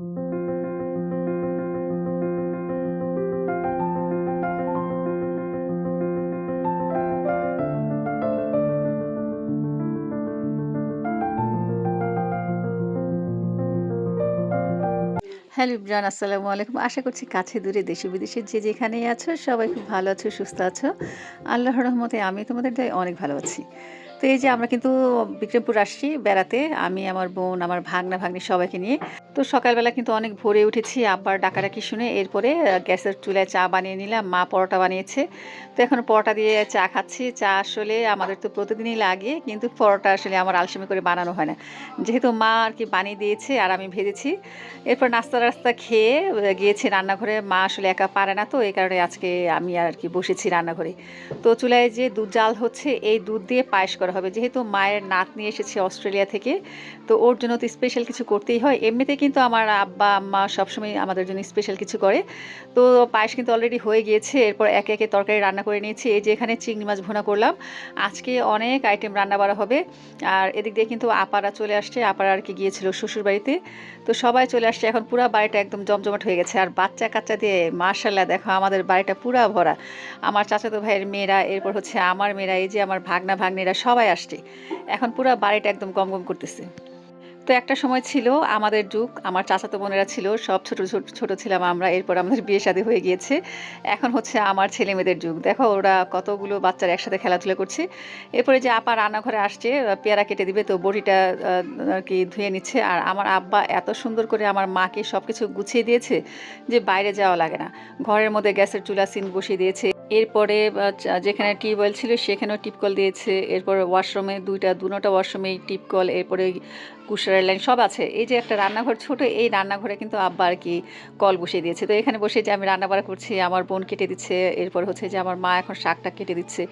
Hello Ibran আসসালামু আলাইকুম। আশা করছি কাছে দূরে দেশে বিদেশে যে যেখানেই আছো, সবাই খুব ভালো আছো, সুস্থ আছো। আল্লাহ রহমতে আমি তোমাদের অনেক ভালো আছি। তো এই যে আমরা কিন্তু বিক্রমপুর আসছি বেড়াতে। আমি, আমার বোন, আমার ভাগনা, ভাগ্নি সবাইকে নিয়ে। তো সকালবেলা কিন্তু অনেক ভোরে উঠেছি, আব্বার ডাকাডাকি শুনে এরপরে গ্যাসের চুলায় চা বানিয়ে নিলাম, মা পরোটা বানিয়েছে। তো এখন পরোটা দিয়ে চা খাচ্ছি, চা আসলে আমাদের তো প্রতিদিনই লাগে, কিন্তু পরোটা আসলে আমার আলসেমি করে বানানো হয় না। যেহেতু মা আর কি বানিয়ে দিয়েছে আর আমি ভেজেছি, এরপর নাস্তা রাস্তা খেয়ে গিয়েছি রান্নাঘরে, মা আসলে একা পারে না তো, এই কারণে আজকে আমি আর কি বসেছি রান্নাঘরে। তো চুলায় যে দুধ জাল হচ্ছে, এই দুধ দিয়ে পায়েস করা হবে। যেহেতু মায়ের নাত নিয়ে এসেছে অস্ট্রেলিয়া থেকে, তো ওর জন্য তো স্পেশাল কিছু করতেই হয়। এমনিতে কিন্তু আমার আব্বা, আম্মা সবসময় আমাদের জন্য স্পেশাল কিছু করে। তো পায়েস কিন্তু অলরেডি হয়ে গিয়েছে, এরপর একে একে তরকারি রান্না করে নিয়েছি। এই যে এখানে চিংড়ি মাছ ভুনা করলাম। আজকে অনেক আইটেম রান্না করা হবে। আর এদিক দিয়ে কিন্তু আপারা চলে আসছে। আপারা আর কি গিয়েছিল শ্বশুর বাড়িতে। তো সবাই চলে আসছে। এখন পুরো বাড়িটা একদম জমজমাট হয়ে গেছে। আর বাচ্চা কাচ্চা দিয়ে মার্শাল্লাহ দেখো, আমাদের বাড়িটা পুরা ভরা। আমার চাচাতো ভাইয়ের মেয়েরা, এরপর হচ্ছে আমার মেয়েরা, এই যে আমার ভাগনা ভাগ্নিরা সবাই আসছে। এখন পুরো বাড়িটা একদম গমগম করতেছে। তো একটা সময় ছিল আমাদের যুগ, আমার চাচাতো বোনেরা ছিল, সব ছোট ছোট ছোট ছিলাম আমরা, এরপর আমাদের বিয়ে শাদী হয়ে গিয়েছে। এখন হচ্ছে আমার ছেলে মেয়েদের যুগ। দেখো ওরা কতগুলো বাচ্চারা একসাথে খেলাধুলা করছে। এরপরে যে আপা রান্নাঘরে আসছে পেয়ারা কেটে দিবে, তো বড়িটা আর কি ধুয়ে নিচ্ছে। আর আমার আব্বা এত সুন্দর করে আমার মাকে সব কিছু গুছিয়ে দিয়েছে যে বাইরে যাওয়া লাগে না। ঘরের মধ্যে গ্যাসের চুলা সিন বসিয়ে দিয়েছে। এরপরে যেখানে টিউবওয়েল ছিল সেখানেও টিপকল দিয়েছে। এরপর ওয়াশরুমে দুইটা, দুনোটা ওয়াশরুমে টিপকল এরপরে কুশারের লাইন সব আছে। এই যে একটা রান্নাঘর ছোট, এই রান্নাঘরে কিন্তু আব্বা আর কি কল বসিয়ে দিয়েছে। তো এখানে বসে যে আমি রান্না বাড়া করছি, আমার বোন কেটে দিচ্ছে, এরপর হচ্ছে যে আমার মা এখন শাকটা কেটে দিচ্ছে।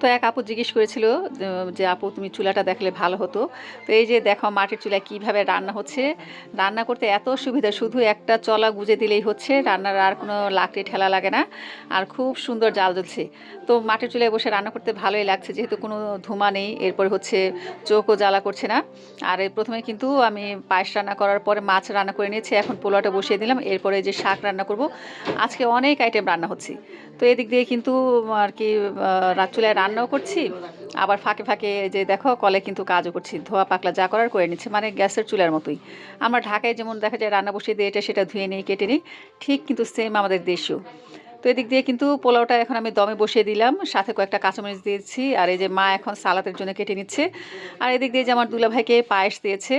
তো এক আপু জিজ্ঞেস করেছিল, যে- আপু, তুমি চুলাটা দেখলে ভালো হতো? তো এই যে, দেখো মাটির চুলা কীভাবে রান্না হচ্ছে। রান্না করতে এত সুবিধা, শুধু একটা চলা গুজে দিলেই হচ্ছে, রান্নার আর কোনো লাকড়ি ঠেলা লাগে না। আর খুব সুন্দর জাল জ্বলছে। তো মাটির চুলায় বসে রান্না করতে ভালোই লাগছে, যেহেতু কোনো ধুমা নেই, এরপর হচ্ছে চোখও জ্বালা করছে না। আর প্রথমে কিন্তু আমি পায়েস রান্না করার পরে মাছ রান্না করে নিয়েছি, এখন পোলাওটা বসিয়ে দিলাম। এরপরে যে শাক রান্না করব, আজকে অনেক আইটেম রান্না হচ্ছে। তো এদিক দিয়ে কিন্তু আর কি চুলায় রান্নাও করছি। আবার ফাঁকে ফাঁকে যে দেখো, কলে কিন্তু কাজও করছি। ধোয়া পাকলা যা করার করে নিচ্ছে মানে গ্যাসের চুলার মতোই। আমরা ঢাকায় যেমন দেখা যায় রান্না বসিয়ে দিয়ে এটা সেটা ধুয়ে নিই কেটে নিই, ঠিক কিন্তু সেম আমাদের দেশও তো এদিক দিয়ে কিন্তু পোলাওটা এখন আমি দমে বসিয়ে দিলাম, সাথে কয়েকটা কাঁচামরিচ দিয়েছি, আর এই যে মা এখন সালাতের জন্য কেটে নিচ্ছে। আর এদিক দিয়ে যে আমার দুলাভাইকে পায়েস দিয়েছে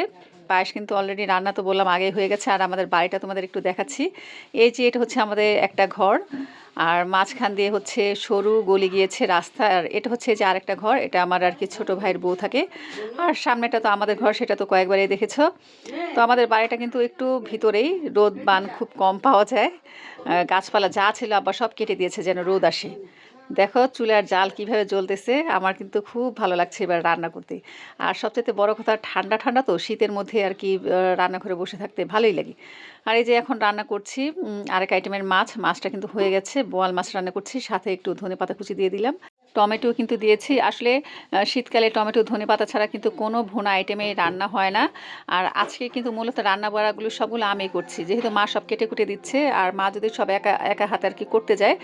পায়েস কিন্তু অলরেডি রান্না তো বললাম আগে হয়ে গেছে, আর আমাদের বাড়িটা তোমাদের একটু দেখাচ্ছি। এই যে এটা হচ্ছে আমাদের একটা ঘর, আর মাঝখান দিয়ে হচ্ছে সরু গলি গিয়েছে রাস্তা, আর এটা হচ্ছে যে আরেকটা ঘর, এটা আমার আর কি ছোট ভাইয়ের বউ থাকে। আর সামনেটা তো আমাদের ঘর, সেটা তো কয়েকবারই দেখেছ। তো আমাদের বাড়িটা কিন্তু একটু ভিতরেই রোদ বান খুব কম পাওয়া যায়। গাছপালা যা ছিল আবার সব কেটে দিয়েছে যেন রোদ আসে। দেখো চুলার জাল কীভাবে জ্বলতেছে, আমার কিন্তু খুব ভালো লাগছে এবার রান্না করতে। আর সবচেয়ে বড় কথা, ঠান্ডা ঠান্ডা তো, শীতের মধ্যে আর কি রান্নাঘরে বসে থাকতে ভালোই লাগে। আর এই যে এখন রান্না করছি আরেক আইটেমের মাছ, মাছটা কিন্তু হয়ে গেছে, বোয়াল মাছ রান্না করছি, সাথে একটু ধনে পাতা কুচি দিয়ে দিলাম। টমেটো কিন্তু দিয়েছি। আসলে শীতকালে টমেটো ধনে পাতা ছাড়া কিন্তু কোনো ভুনা আইটেমে রান্না হয় না। আর আজকে কিন্তু মূলত রান্না বাড়াগুলো সবগুলো আমি করছি। যেহেতু মা সব কেটে কুটে দিচ্ছে আর মা যদি সব একা একা হাতে আর কি করতে যায়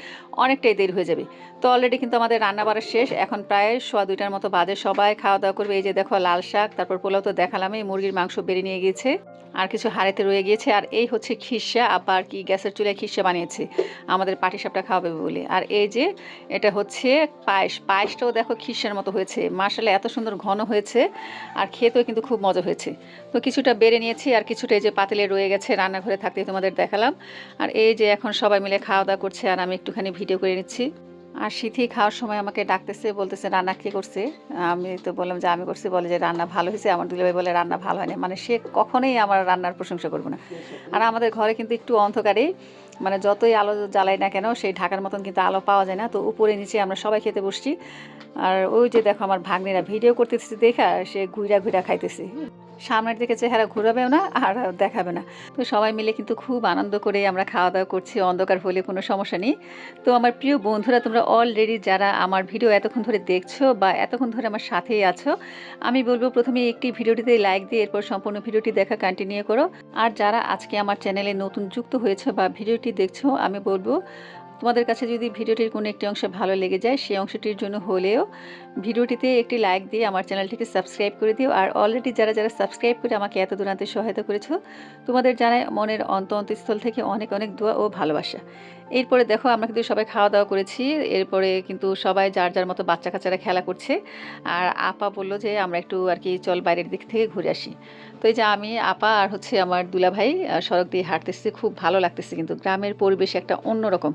অনেকটাই দেরি হয়ে যাবে। তো অলরেডি কিন্তু আমাদের রান্না বাড়া শেষ। এখন প্রায় সোয়া দুইটার মতো বাজে। সবাই খাওয়া দাওয়া করবে। এই যে দেখো লাল শাক তারপর পোলাও তো দেখালামই মুরগির মাংস বেড়ে নিয়ে গিয়েছে। আর কিছু হাড়িতে রয়ে গিয়েছে। আর এই হচ্ছে খিসা। আবার কি গ্যাসের চুলায় খিসা বানিয়েছে। আমাদের পাটি সাপটা খাওয়াবে বলে। আর এই যে এটা হচ্ছে পায়েস, পায়েসটাও দেখো খিসের মতো হয়েছে। মাসালে এত সুন্দর ঘন হয়েছে আর খেতেও কিন্তু খুব মজা হয়েছে। তো কিছুটা বেড়ে নিয়েছি আর কিছুটা এই যে পাতিলে রয়ে গেছে রান্নাঘরে থাকতে তোমাদের দেখালাম। আর এই যে এখন সবাই মিলে খাওয়া দাওয়া করছে আর আমি একটুখানি ভিডিও করে নিচ্ছি। আর সিথি খাওয়ার সময় আমাকে ডাকতেছে, বলতেছে, রান্না কে করছে? আমি তো বললাম যে, আমি করছি। বলে যে, রান্না ভালো হয়েছে। আমার দুলাভাই বলে, রান্না ভালো হয়নি। মানে সে কখনোই আমার রান্নার প্রশংসা করবে না। আর আমাদের ঘরে কিন্তু একটু অন্ধকারে মানে যতই আলো জ্বালাই না কেন, সেই ঢাকার মতন কিন্তু আলো পাওয়া যায় না। তো উপরে নিচে আমরা সবাই খেতে বসছি। আর ওই যে দেখো, আমার ভাগ্নিরা ভিডিও করতেছে, দেখা সে ঘুরা ঘুরা খাইতেছে। সামনের দিকে চেহারা ঘুরাবেও না আর দেখাবে না। তো সবাই মিলে কিন্তু খুব আনন্দ করে আমরা খাওয়া দাওয়া করছি, অন্ধকার হলে কোনো সমস্যা নেই। তো আমার প্রিয় বন্ধুরা, তোমরা অলরেডি যারা আমার ভিডিও এতক্ষণ ধরে দেখছ বা এতক্ষণ ধরে আমার সাথেই আছো, আমি বলব প্রথমে একটি ভিডিওটিতে লাইক দিয়ে এরপর সম্পূর্ণ ভিডিওটি দেখা কন্টিনিউ করো। আর যারা আজকে আমার চ্যানেলে নতুন যুক্ত হয়েছে বা ভিডিওটি দেখছ, আমি বলব তোমাদের কাছে যদি ভিডিওটির কোনো একটি অংশ ভালো লেগে যায়, সেই অংশটির জন্য হলেও ভিডিওটিতে একটি লাইক দিয়ে আমার চ্যানেলটিকে সাবস্ক্রাইব করে দিও। আর অলরেডি যারা যারা সাবস্ক্রাইব করে আমাকে এত দূরান্তে সহায়তা করেছ, তোমাদের জানাই মনের অন্ত অন্তঃস্থল থেকে অনেক অনেক দোয়া ও ভালোবাসা। এরপরে দেখো, আমরা কিন্তু সবাই খাওয়া দাওয়া করেছি। এরপরে কিন্তু সবাই যার যার মতো বাচ্চা কাচ্চারা খেলা করছে। আর আপা বলল যে, আমরা একটু আর কি চল বাইরের দিক থেকে ঘুরে আসি। তো এই যে আমি, আপা আর হচ্ছে আমার দুলাভাই সড়ক দিয়ে হাঁটতেছি। খুব ভালো লাগতেছে কিন্তু। গ্রামের পরিবেশ একটা অন্যরকম।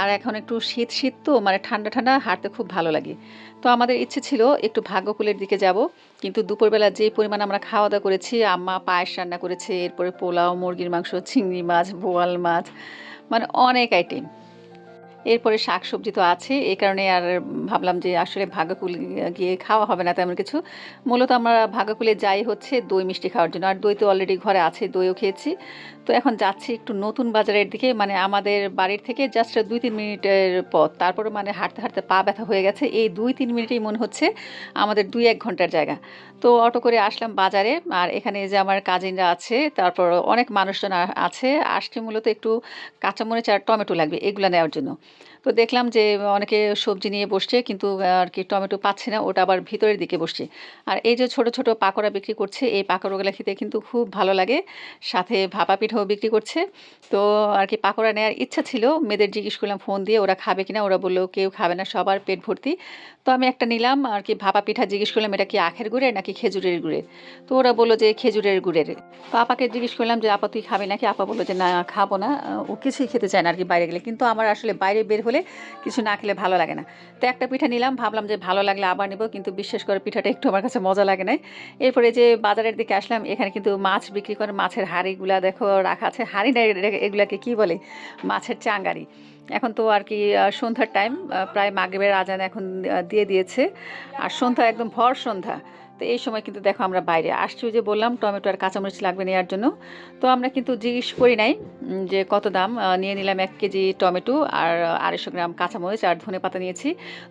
আর এখন একটু শীত শীত তো মানে ঠান্ডা ঠান্ডা, হাঁটতে খুব ভালো লাগে। তো আমাদের ইচ্ছে ছিল একটু ভাগ্যকুলের দিকে যাব, কিন্তু দুপুরবেলা যে পরিমাণ আমরা খাওয়া দাওয়া করেছি, আম্মা পায়েস রান্না করেছে, এরপরে পোলাও, মুরগির মাংস, চিংড়ি মাছ, বোয়াল মাছ মানে অনেক আইটেম এরপরে শাক সবজি তো আছে এই কারণে আর ভাবলাম যে আসলে ভাগ্যকুল গিয়ে খাওয়া হবে না তেমন কিছু। মূলত আমরা ভাগ্যকুলে যাই হচ্ছে দই মিষ্টি খাওয়ার জন্য। আর দই তো অলরেডি ঘরে আছে, দইও খেয়েছি। তো এখন যাচ্ছি একটু নতুন বাজারের দিকে মানে আমাদের বাড়ির থেকে জাস্ট দুই তিন মিনিটের পথ। তারপরে মানে হাঁটতে হাঁটতে পা ব্যথা হয়ে গেছে। এই দুই তিন মিনিটেই মনে হচ্ছে আমাদের দুই এক ঘণ্টার জায়গা। তো অটো করে আসলাম বাজারে আর এখানে যে আমার কাজিনরা আছে, তারপর অনেক মানুষজন আছে। আসছে মূলত একটু কাঁচামরিচ আর টমেটো লাগবে এগুলো নেওয়ার জন্য। তো দেখলাম যে অনেকে সবজি নিয়ে বসছে কিন্তু আর কি টমেটো পাচ্ছে না, ওটা আবার ভিতরের দিকে বসছে। আর এই যে ছোট ছোট পাকোড়া বিক্রি করছে, এই পাকোড়াগুলো খেতে কিন্তু খুব ভালো লাগে। সাথে ভাপা পিঠাও বিক্রি করছে। তো আর কি পাকোড়া নেওয়ার ইচ্ছা ছিল। মেয়েদের জিজ্ঞেস করলাম, ফোন দিয়ে ওরা খাবে কিনা? ওরা বলল, কেউ খাবে না, সবার পেট ভর্তি। তো আমি একটা নিলাম, আর কি ভাপা পিঠা জিজ্ঞেস করলাম, এটা কি আখের গুড়ের নাকি খেজুরের গুড়ের তো ওরা বলল যে খেজুরের গুড়ের। তো আপাকে জিজ্ঞেস করলাম যে, আপা, তুই খাবি নাকি? আপা বলল যে, না, খাব না। ও কিছুই খেতে চায় না আর কি বাইরে গেলে। কিন্তু আমার আসলে বাইরে বের হলে কিছু না খেলে ভালো লাগে না। তো একটা পিঠা নিলাম, ভাবলাম যে ভালো লাগলে আবার নেব, কিন্তু বিশ্বাস করে, পিঠাটা একটু আমার কাছে মজা লাগে নাই। এরপরে যে বাজারের দিকে আসলাম, এখানে কিন্তু মাছ বিক্রি করে, মাছের হাঁড়িগুলা দেখো রাখা আছে, হাঁড়ি না এগুলাকে কি বলে? মাছের চাঙ্গারি। এখন তো আর কি সন্ধ্যার টাইম প্রায় মাগেবের আজান এখন দিয়ে দিয়েছে। আর সন্ধ্যা একদম ভর সন্ধ্যা। তো এই সময় কিন্তু দেখো আমরা বাইরে আসছি যে বললাম টমেটো আর কাঁচামরিচ লাগবে নেওয়ার জন্য। তো আমরা কিন্তু জিজ্ঞেস করি নাই যে কত দাম? নিয়ে নিলাম এক কেজি টমেটো আর আড়াইশো গ্রাম কাঁচামরিচ আর ধনে পাতা নিয়েছি।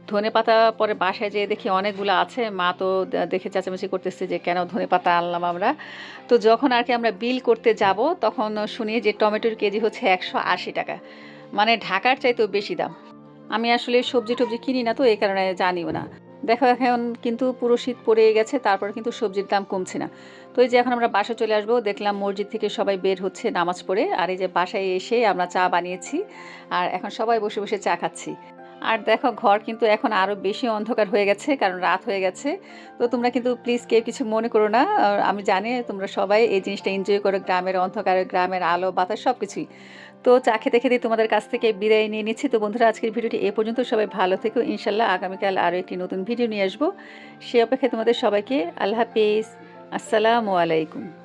ধনে পাতা পরে বাসায় যেয়ে দেখি অনেকগুলো আছে, মা তো দেখে চেঁচামেচি করতেছে যে কেন ধনে পাতা আনলাম আমরা। তো যখন আর কি আমরা বিল করতে যাব, তখন শুনি যে টমেটোর কেজি হচ্ছে একশো আশি টাকা। মানে ঢাকার চাইতেও বেশি দাম। আমি আসলে সবজি টবজি কিনি না তো, এই কারণে জানিও না। দেখো, এখন কিন্তু পুরো শীত পড়ে গেছে, তারপর কিন্তু সবজির দাম কমছে না। তো এই যে এখন আমরা বাসা চলে আসব, দেখলাম মসজিদ থেকে সবাই বের হচ্ছে নামাজ পড়ে, আর এই যে বাসায় এসে আমরা চা বানিয়েছি, আর এখন সবাই বসে বসে চা খাচ্ছি। আর দেখো, ঘর কিন্তু এখন আরও বেশি অন্ধকার হয়ে গেছে, কারণ রাত হয়ে গেছে। তো তোমরা কিন্তু প্লিজ কেউ কিছু মনে করো না। আমি জানি তোমরা সবাই এই জিনিসটা এনজয় করো, গ্রামের অন্ধকার, গ্রামের আলো, বাতাস সব কিছুই তো চা খেতে খেতে তোমাদের কাছ থেকে বিদায় নিয়ে নিচ্ছি। তো বন্ধুরা, আজকের ভিডিওটি এ পর্যন্ত সবাই ভালো থেকো। ইনশাল্লাহ আগামীকাল আরও একটি নতুন ভিডিও নিয়ে আসব। সে অপেক্ষায় তোমাদের সবাইকে আল্লাহ হাফিজ। আসসালামু আলাইকুম।